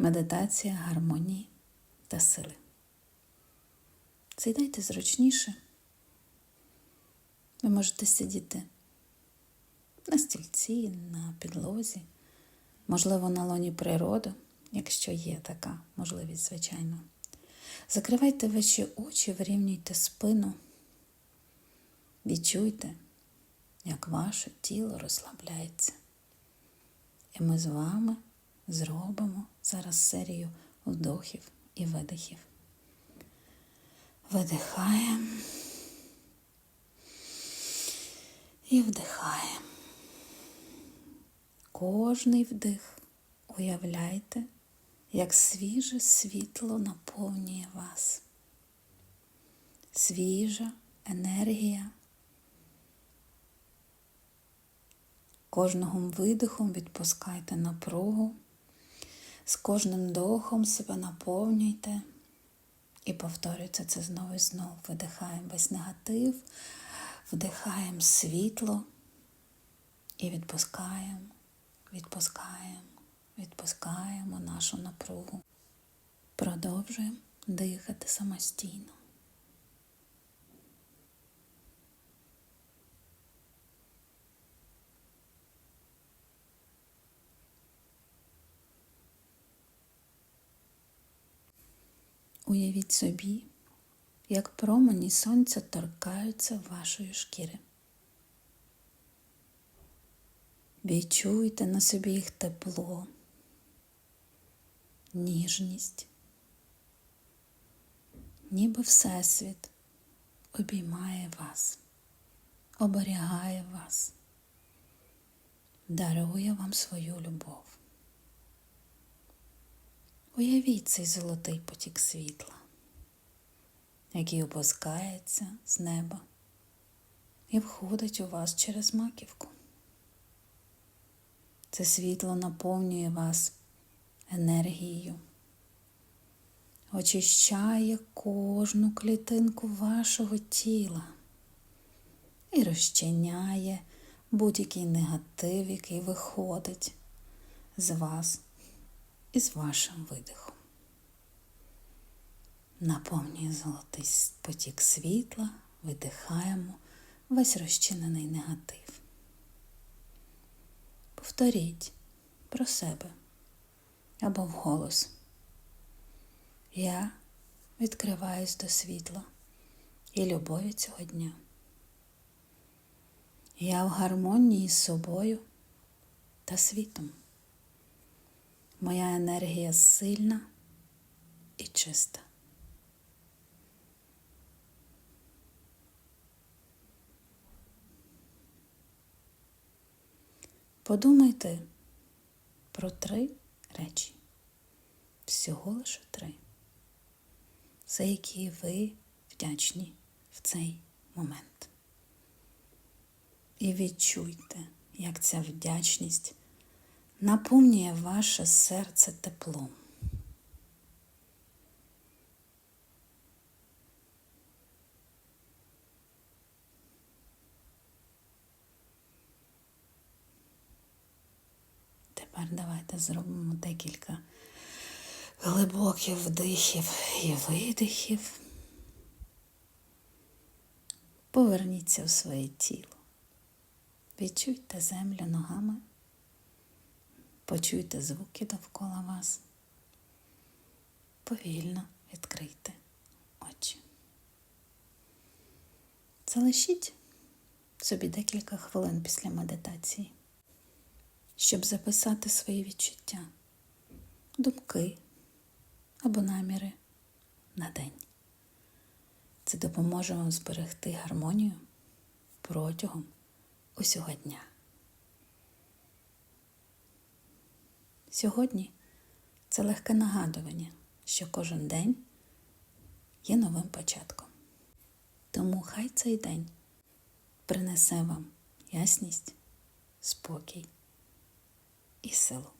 медитація гармонії та сили. Сідайте зручніше. Ви можете сидіти на стільці, на підлозі, можливо, на лоні природи, якщо є така можливість, звичайно. Закривайте ваші очі, вирівнюйте спину, відчуйте, як ваше тіло розслабляється. І ми з вами зробимо зараз серію вдохів і видихів. Видихаємо і вдихаємо. Кожний вдих уявляйте, як свіже світло наповнює вас. Свіжа енергія. Кожного видихом відпускайте напругу, з кожним духом себе наповнюйте і повторюйте це знову і знову. Видихаємо весь негатив, вдихаємо світло і відпускаємо, відпускаємо, відпускаємо нашу напругу. Продовжуємо дихати самостійно. Уявіть собі, як промені сонця торкаються вашої шкіри. Відчуйте на собі їх тепло, ніжність, ніби Всесвіт обіймає вас, оберігає вас, дарує вам свою любов. Уявіть цей золотий потік світла, який опускається з неба і входить у вас через маківку. Це світло наповнює вас енергією, очищає кожну клітинку вашого тіла і розчиняє будь-який негатив, який виходить з вас із вашим видихом. Наповнює золотий потік світла, видихаємо весь розчинений негатив. Повторіть про себе або вголос. Я відкриваюсь до світла і любові цього дня. Я в гармонії з собою та світом. Моя енергія сильна і чиста. Подумайте про три речі. Всього лише три, за які ви вдячні в цей момент. І відчуйте, як ця вдячність наповнює ваше серце теплом. Тепер давайте зробимо декілька глибоких вдихів і видихів. Поверніться в своє тіло. Відчуйте землю ногами. Почуйте звуки довкола вас. Повільно відкрийте очі. Залишіть собі декілька хвилин після медитації, щоб записати свої відчуття, думки або наміри на день. Це допоможе вам зберегти гармонію протягом усього дня. Сьогодні це легке нагадування, що кожен день є новим початком. Тому хай цей день принесе вам ясність, спокій і силу.